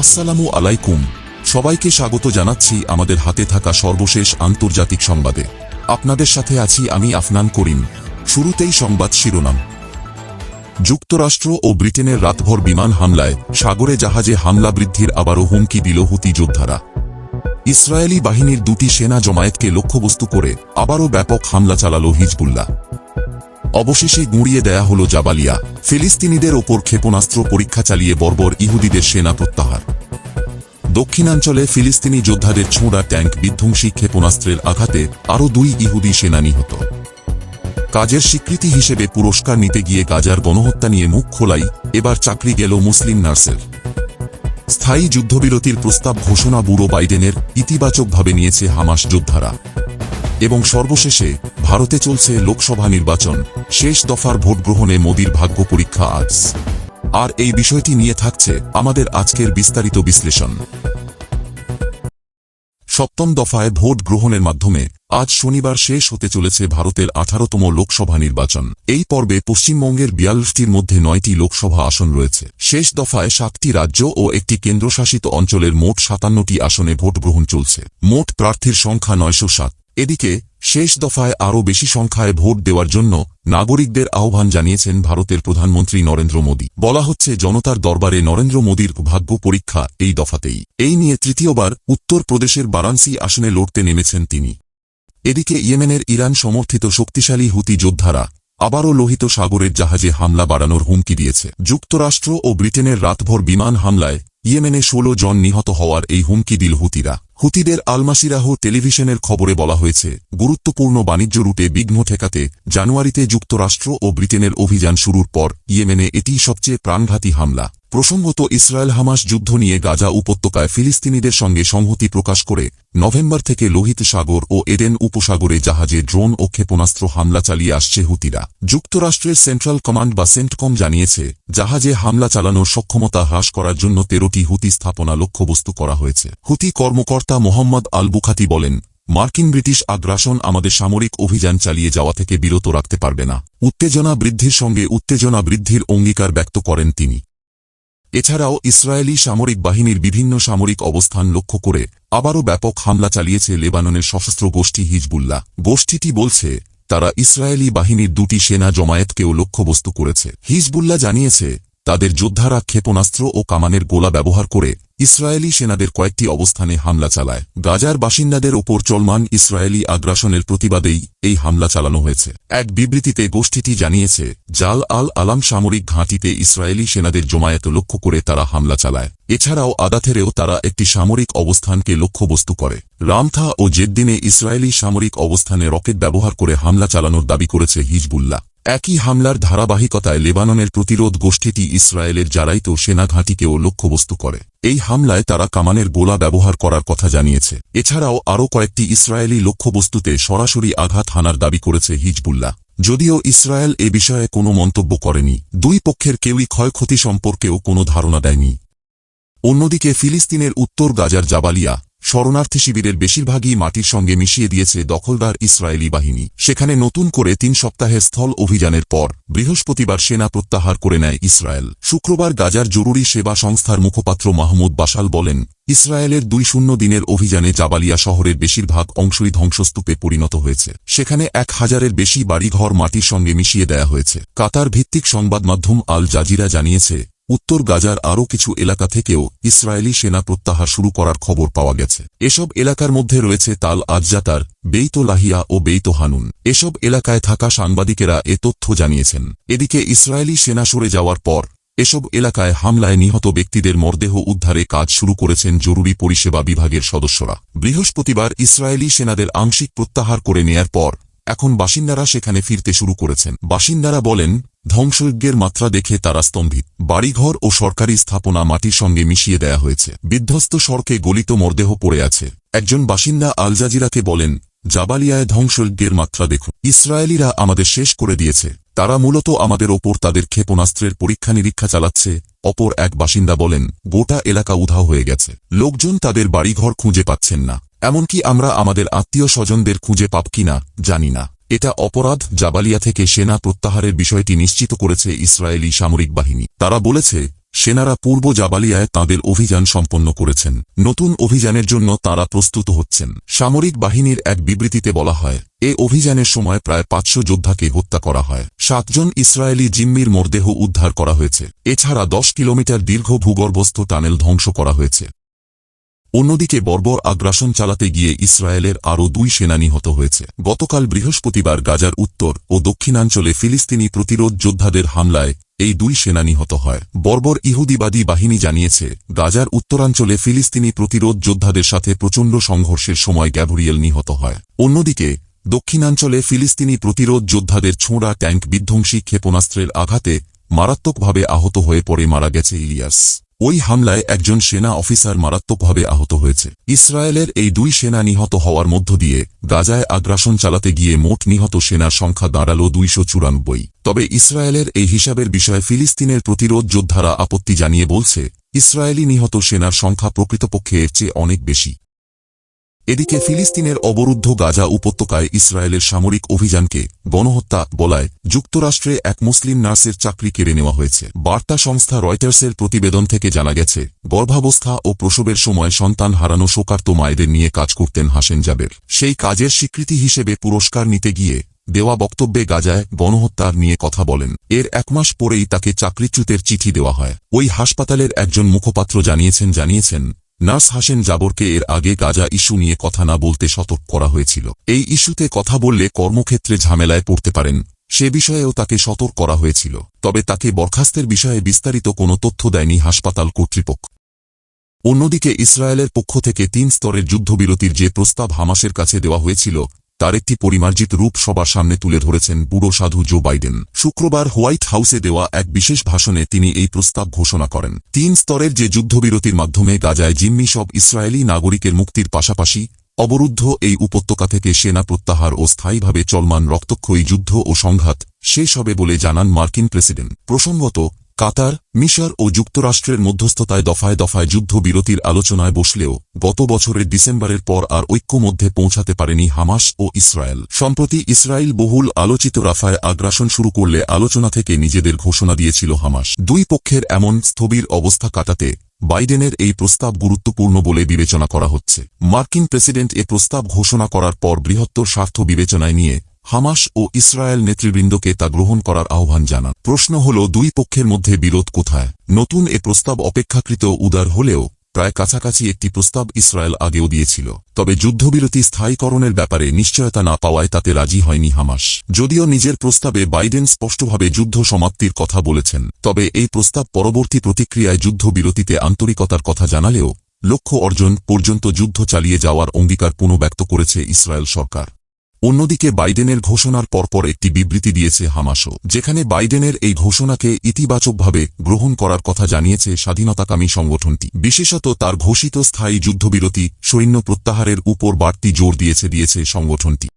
আসসালামু আলাইকুম। সবাইকে স্বাগত জানাচ্ছি আমাদের হাতে থাকা সর্বশেষ আন্তর্জাতিক সংবাদে। আপনাদের সাথে আছি আমি আফনান করিম। শুরুতেই সংবাদ শিরোনাম। যুক্তরাষ্ট্র ও ব্রিটেনের রাতভর বিমান হামলায় সাগরে জাহাজে হামলা বৃদ্ধির আবারও হুমকি দিল হুতি যোদ্ধারা। ইসরায়েলি বাহিনীর দুটি সেনা জমায়েতকে লক্ষ্যবস্তু করে আবারও ব্যাপক হামলা চালাল হিজবুল্লাহ। অবশেষে গুঁড়িয়ে দেয়া হল জাবালিয়া। ফিলিস্তিনিদের ওপর ক্ষেপণাস্ত্র পরীক্ষা চালিয়ে বর্বর ইহুদিদের সেনা প্রত্যাহার। দক্ষিণাঞ্চলে ফিলিস্তিনি যোদ্ধাদের ছোঁড়া ট্যাঙ্ক বিধ্বংসী ক্ষেপণাস্ত্রের আঘাতে আরও দুই ইহুদি সেনা নিহত। কাজের স্বীকৃতি হিসেবে পুরস্কার নিতে গিয়ে গাজার গণহত্যা নিয়ে মুখ খোলাই, এবার চাকরি গেল মুসলিম নার্সের। স্থায়ী যুদ্ধবিরতির প্রস্তাব ঘোষণা বুড়ো বাইডেনের ইতিবাচকভাবে নিয়েছে হামাস যোদ্ধারা। এবং সর্বশেষে ভারতে চলছে লোকসভা নির্বাচন। শেষ দফার ভোট গ্রহণে মোদির ভাগ্য পরীক্ষা আজ। আর এই বিষয়টি নিয়ে থাকছে আমাদের আজকের বিস্তারিত বিশ্লেষণ। সপ্তম দফায় ভোট গ্রহণের মাধ্যমে আজ শনিবার শেষ হতে চলেছে ভারতের আঠারোতম লোকসভা নির্বাচন। এই পর্বে পশ্চিমবঙ্গের বিয়াল্লিশটির মধ্যে নয়টি লোকসভা আসন রয়েছে। শেষ দফায় সাতটি রাজ্য ও একটি কেন্দ্রশাসিত অঞ্চলের মোট সাতান্নটি আসনে ভোট গ্রহণ চলছে। মোট প্রার্থীর সংখ্যা নয়শো সাত। এদিকে, শেষ দফায় আরও বেশি সংখ্যায় ভোট দেওয়ার জন্য নাগরিকদের আহ্বান জানিয়েছেন ভারতের প্রধানমন্ত্রী নরেন্দ্র মোদী। বলা হচ্ছে, জনতার দরবারে নরেন্দ্র মোদীর ভাগ্য পরীক্ষা এই দফাতেই। এই নিয়ে তৃতীয়বার উত্তর প্রদেশের বারাণসী আসনে লড়তে নেমেছেন তিনি। এদিকে, ইয়েমেনের ইরান সমর্থিত শক্তিশালী হুতি যোদ্ধারা আবারও লোহিত সাগরের জাহাজে হামলা বাড়ানোর হুমকি দিয়েছে। যুক্তরাষ্ট্র ও ব্রিটেনের রাতভর বিমান হামলায় ইয়েমেনে ষোলো জন নিহত হওয়ার এই হুমকি দিল হুতিরা। হুতিদের আলমাসিরাহ টেলিভিশনের খবরে বলা হয়েছে, গুরুত্বপূর্ণ বাণিজ্য রুটে বিঘ্ন ঠেকাতে জানুয়ারিতে যুক্তরাষ্ট্র ও ব্রিটেনের অভিযান শুরুর পর ইয়েমেনে এটি সবচেয়ে প্রাণঘাতী হামলা। প্রসঙ্গত ইসরায়েল হামাস যুদ্ধ নিয়ে গাজা উপত্যকায় ফিলিস্তিনিদের সঙ্গে সংহতি প্রকাশ করে নভেম্বর থেকে লোহিত সাগর ও এডেন উপসাগরে জাহাজে ড্রোন ও ক্ষেপণাস্ত্র হামলা চালিয়ে আসছে হুতিরা। যুক্তরাষ্ট্রের সেন্ট্রাল কমান্ড বা সেন্টকম জানিয়েছে, জাহাজে হামলা চালানোর সক্ষমতা হ্রাস করার জন্য তেরোটি হুতি স্থাপনা লক্ষ্যবস্তু করা হয়েছে। হুতি কর্মকর্তা মোহাম্মদ আল বুখাতি বলেন, মার্কিন ব্রিটিশ আগ্রাসন আমাদের সামরিক অভিযান চালিয়ে যাওয়া থেকে বিরত রাখতে পারবে না। উত্তেজনা বৃদ্ধির সঙ্গে উত্তেজনা বৃদ্ধির অঙ্গীকার ব্যক্ত করেন তিনি। এছাড়াও ইসরায়েলি সামরিক বাহিনীর বিভিন্ন সামরিক অবস্থান লক্ষ্য করে আবারও ব্যাপক হামলা চালিয়েছে লেবাননের সশস্ত্র গোষ্ঠী হিজবুল্লাহ। গোষ্ঠীটি বলছে, তারা ইসরায়েলি বাহিনীর দুটি সেনা জমায়েতকেও লক্ষ্যবস্তু করেছে। হিজবুল্লাহ জানিয়েছে, তাদের যোদ্ধারা ক্ষেপণাস্ত্র ও কামানের গোলা ব্যবহার করে ইসরায়েলি সেনাদের কয়েকটি অবস্থানে হামলা চালায়। গাজার বাসিন্দাদের ওপর চলমান ইসরায়েলি আগ্রাসনের প্রতিবাদেই এই হামলা চালানো হয়েছে। এক বিবৃতিতে গোষ্ঠীটি জানিয়েছে, জাল আল আলাম সামরিক ঘাঁটিতে ইসরায়েলি সেনাদের জমায়েত লক্ষ্য করে তারা হামলা চালায়। এছাড়াও আদাথেরেও তারা একটি সামরিক অবস্থানকে লক্ষ্যবস্তু করে। রামথা ও জেদ্দিনে ইসরায়েলি সামরিক অবস্থানে রকেট ব্যবহার করে হামলা চালানোর দাবি করেছে হিজবুল্লাহ। একই হামলার ধারাবাহিকতায় লেবাননের প্রতিরোধ গোষ্ঠীটি ইসরায়েলের জারাইত সেনা ঘাঁটিকেও লক্ষ্যবস্তু করে। এই হামলায় তারা কামানের গোলা ব্যবহার করার কথা জানিয়েছে। এছাড়াও আরও কয়েকটি ইসরায়েলি লক্ষ্যবস্তুতে সরাসরি আঘাত হানার দাবি করেছে হিজবুল্লাহ। যদিও ইসরায়েল এ বিষয়ে কোনো মন্তব্য করেনি, দুই পক্ষের কেউই ক্ষয়ক্ষতি সম্পর্কেও কোনো ধারণা দেয়নি। অন্যদিকে ফিলিস্তিনের উত্তর গাজার জাবালিয়া শরণার্থী শিবিরের বেশিরভাগই মাটির সঙ্গে মিশিয়ে দিয়েছে দখলদার ইসরায়েলি বাহিনী। সেখানে নতুন করে তিন সপ্তাহের স্থল অভিযানের পর বৃহস্পতিবার সেনা প্রত্যাহার করে নেয় ইসরায়েল। শুক্রবার গাজার জরুরি সেবা সংস্থার মুখপাত্র মাহমুদ বাসাল বলেন, ইসরায়েলের দুই শূন্য দিনের অভিযানে জাবালিয়া শহরের বেশিরভাগ অংশই ধ্বংসস্তূপে পরিণত হয়েছে। সেখানে এক হাজারের বেশি বাড়িঘর মাটির সঙ্গে মিশিয়ে দেয়া হয়েছে। কাতার ভিত্তিক সংবাদ মাধ্যম আল জাজিরা জানিয়েছে উত্তর গাজার আরও কিছু এলাকা থেকেও ইসরায়েলি সেনা প্রত্যাহার শুরু করার খবর পাওয়া গেছে। এসব এলাকার মধ্যে রয়েছে তাল আজজাতার বেইতো লাহিয়া ও বেইতো হানুন এসব এলাকায় থাকা সাংবাদিকেরা এ তথ্য জানিয়েছেন। এদিকে ইসরায়েলি সেনা সরে যাওয়ার পর এসব এলাকায় হামলায় নিহত ব্যক্তিদের মরদেহ উদ্ধারে কাজ শুরু করেছেন জরুরি পরিষেবা বিভাগের সদস্যরা। বৃহস্পতিবার ইসরায়েলি সেনাদের আংশিক প্রত্যাহার করে নেয়ার পর এখন বাসিন্দারা সেখানে ফিরতে শুরু করেছেন। বাসিন্দারা বলেন ধ্বংসযজ্ঞের মাত্রা দেখে তারা স্তম্ভিত। বাড়িঘর ও সরকারি স্থাপনা মাটির সঙ্গে মিশিয়ে দেয়া হয়েছে। বিধ্বস্ত সড়কে গলিত মরদেহ পড়ে আছে। একজন বাসিন্দা আলজাজিরাকে বলেন, জাবালিয়ায় ধ্বংসযজ্ঞের মাত্রা দেখুন। ইসরায়েলিরা আমাদের শেষ করে দিয়েছে। তারা মূলত আমাদের ওপর তাদের ক্ষেপণাস্ত্রের পরীক্ষা নিরীক্ষা চালাচ্ছে। অপর এক বাসিন্দা বলেন, গোটা এলাকা উধাও হয়ে গেছে। লোকজন তাদের বাড়িঘর খুঁজে পাচ্ছেন না। এমনকি আমরা আমাদের আত্মীয় স্বজনদের খুঁজে পাব কিনা জানি না। এটা অপরাধ জাবালিয়া থেকে সেনা প্রত্যাহারের বিষয়টি নিশ্চিত করেছে ইসরায়েলি সামরিক বাহিনী। তারা বলেছে, সেনারা পূর্ব জাবালিয়ায় তাদের অভিযান সম্পন্ন করেছেন। নতুন অভিযানের জন্য তারা প্রস্তুত হচ্ছেন। সামরিক বাহিনীর এক বিবৃতিতে বলা হয়, এ অভিযানের সময় প্রায় পাঁচশো যোদ্ধাকে হত্যা করা হয়। সাতজন ইসরায়েলি জিম্মির মরদেহ উদ্ধার করা হয়েছে। এছাড়া দশ কিলোমিটার দীর্ঘ ভূগর্ভস্থ টানেল ধ্বংস করা হয়েছে। অন্যদিকে বর্বর আগ্রাসন চালাতে গিয়ে ইসরায়েলের আরও দুই সেনা নিহত হয়েছে। গতকাল বৃহস্পতিবার গাজার উত্তর ও দক্ষিণাঞ্চলে ফিলিস্তিনি প্রতিরোধ যোদ্ধাদের হামলায় এই দুই সেনা নিহত হয়। বর্বর ইহুদিবাদী বাহিনী জানিয়েছে, গাজার উত্তরাঞ্চলে ফিলিস্তিনি প্রতিরোধ যোদ্ধাদের সাথে প্রচণ্ড সংঘর্ষের সময় গ্যাভরিয়েল নিহত হয়। অন্যদিকে, দক্ষিণাঞ্চলে ফিলিস্তিনি প্রতিরোধ যোদ্ধাদের ছোঁড়া ট্যাঙ্ক বিধ্বংসী ক্ষেপণাস্ত্রের আঘাতে মারাত্মকভাবে আহত হয়ে পড়ে মারা গেছে ইলিয়াস। ওই হামলায় একজন সেনা অফিসার মারাত্মকভাবে আহত হয়েছে। ইসরায়েলের এই দুই সেনা নিহত হওয়ার মধ্য দিয়ে গাজায় আগ্রাসন চালাতে গিয়ে মোট নিহত সেনার সংখ্যা দাঁড়াল দুইশো চুরানব্বই। তবে ইসরায়েলের এই হিসাবের বিষয়ে ফিলিস্তিনের প্রতিরোধ যোদ্ধারা আপত্তি জানিয়ে বলছে, ইসরায়েলি নিহত সেনার সংখ্যা প্রকৃতপক্ষে এর চেয়ে অনেক বেশি। এদিকে ফিলিস্তিনের অবরুদ্ধ গাজা উপত্যকায় ইসরায়েলের সামরিক অভিযানকে গণহত্যা বলায় যুক্তরাষ্ট্রে এক মুসলিম নার্সের চাকরি কেড়ে নেওয়া হয়েছে। বার্তা সংস্থা রয়টার্সের প্রতিবেদন থেকে জানা গেছে, গর্ভাবস্থা ও প্রসবের সময় সন্তান হারানো শোকার্ত মায়েদের নিয়ে কাজ করতেন হাসেন জাবের। সেই কাজের স্বীকৃতি হিসেবে পুরস্কার নিতে গিয়ে দেওয়া বক্তব্যে গাজায় গণহত্যার নিয়ে কথা বলেন। এর এক মাস পরেই তাকে চাকরিচ্যুতের চিঠি দেওয়া হয়। ওই হাসপাতালের একজন মুখপাত্র জানিয়েছেন জানিয়েছেন নার্স হাসেন জাবরকে এর আগে গাজা ইস্যু নিয়ে কথা না বলতে সতর্ক করা হয়েছিল। এই ইস্যুতে কথা বললে কর্মক্ষেত্রে ঝামেলায় পড়তে পারেন। সে বিষয়েও তাকে সতর্ক করা হয়েছিল। তবে তাকে বরখাস্তের বিষয়ে বিস্তারিত কোনো তথ্য দেয়নি হাসপাতাল কর্তৃপক্ষ। অন্যদিকে ইসরায়েলের পক্ষ থেকে তিন স্তরের যুদ্ধবিরতির যে প্রস্তাব হামাসের কাছে দেওয়া হয়েছিল তার একটি পরিমার্জিত রূপ সবার সামনে তুলে ধরেছেন বুড়ো সাধু জো বাইডেন। শুক্রবার হোয়াইট হাউসে দেওয়া এক বিশেষ ভাষণে তিনি এই প্রস্তাব ঘোষণা করেন। তিন স্তরের যে যুদ্ধবিরতির মাধ্যমে গাজায় জিম্মি সব ইসরায়েলি নাগরিকের মুক্তির পাশাপাশি, অবরুদ্ধ এই উপত্যকা থেকে সেনা প্রত্যাহার ও স্থায়ীভাবে চলমান রক্তক্ষয়ী যুদ্ধ ও সংঘাত শেষ হবে বলে জানান মার্কিন প্রেসিডেন্ট। প্রসঙ্গত কাতার, মিশর ও যুক্তরাষ্ট্রের মধ্যস্থতায় দফায় দফায় যুদ্ধবিরতির আলোচনায় বসলেও গত বছরের ডিসেম্বরের পর আর ঐক্য মধ্যে পৌঁছাতে পারেনি হামাস ও ইসরায়েল। সম্প্রতি ইসরায়েল বহুল আলোচিত রাফায় আগ্রাসন শুরু করলে আলোচনা থেকে নিজেদের ঘোষণা দিয়েছিল হামাস। দুই পক্ষের এমন স্থবির অবস্থা কাটাতে বাইডেনের এই প্রস্তাব গুরুত্বপূর্ণ বলে বিবেচনা করা হচ্ছে। মার্কিন প্রেসিডেন্ট এ প্রস্তাব ঘোষণা করার পর বৃহত্তর স্বার্থ বিবেচনায় নিয়ে হামাস ও ইসরায়েল নেতৃবৃন্দকে তা গ্রহণ করার আহ্বান জানান। প্রশ্ন হল, দুই পক্ষের মধ্যে বিরোধ কোথায়? নতুন এ প্রস্তাব অপেক্ষাকৃত উদার হলেও, প্রায় কাছাকাছি একটি প্রস্তাব ইসরায়েল আগেও দিয়েছিল। তবে যুদ্ধবিরতি স্থায়ীকরণের ব্যাপারে নিশ্চয়তা না পাওয়ায় তাতে রাজি হয়নি হামাস। যদিও নিজের প্রস্তাবে বাইডেন স্পষ্টভাবে যুদ্ধ সমাপ্তির কথা বলেছেন, তবে এই প্রস্তাব পরবর্তী প্রতিক্রিয়ায় যুদ্ধবিরতিতে আন্তরিকতার কথা জানালেও, লক্ষ্য অর্জন পর্যন্ত যুদ্ধ চালিয়ে যাওয়ার অঙ্গীকার পুনঃব্যক্ত করেছে ইসরায়েল সরকার। অন্যদিকে বাইডেনের ঘোষণার পরপর একটি বিবৃতি দিয়েছে হামাসও, যেখানে বাইডেনের এই ঘোষণাকে ইতিবাচকভাবে গ্রহণ করার কথা জানিয়েছে স্বাধীনতাকামী সংগঠনটি। বিশেষত তার ঘোষিত স্থায়ী যুদ্ধবিরতি সৈন্য প্রত্যাহারের উপর বাড়তি জোর দিয়েছে দিয়েছে সংগঠনটি।